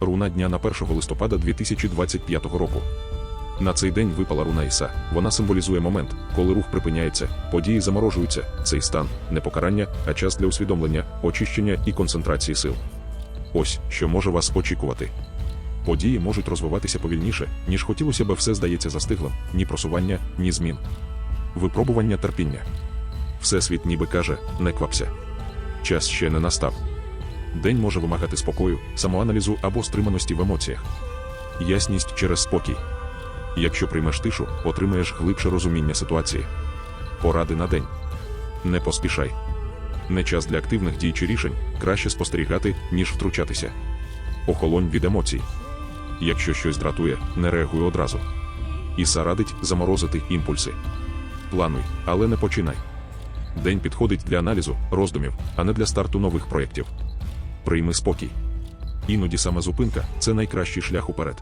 Руна дня на 1 листопада 2025 року. На цей день випала руна Іса. Вона символізує момент, коли рух припиняється, події заморожуються. Цей стан не покарання, а час для усвідомлення, очищення і концентрації сил. Ось що може вас очікувати. Події можуть розвиватися повільніше, ніж хотілося би все здається застиглим, ні просування, ні змін. Випробування терпіння. Всесвіт ніби каже, не квапся. Час ще не настав. День може вимагати спокою, самоаналізу або стриманості в емоціях. Ясність через спокій. Якщо приймеш тишу, отримаєш глибше розуміння ситуації. Поради на день. Не поспішай. Не час для активних дій чи рішень, краще спостерігати, ніж втручатися. Охолонь від емоцій. Якщо щось дратує, не реагуй одразу. Іса радить заморозити імпульси. Плануй, але не починай. День підходить для аналізу, роздумів, а не для старту нових проєктів. Прийми спокій. Іноді саме зупинка це найкращий шлях уперед.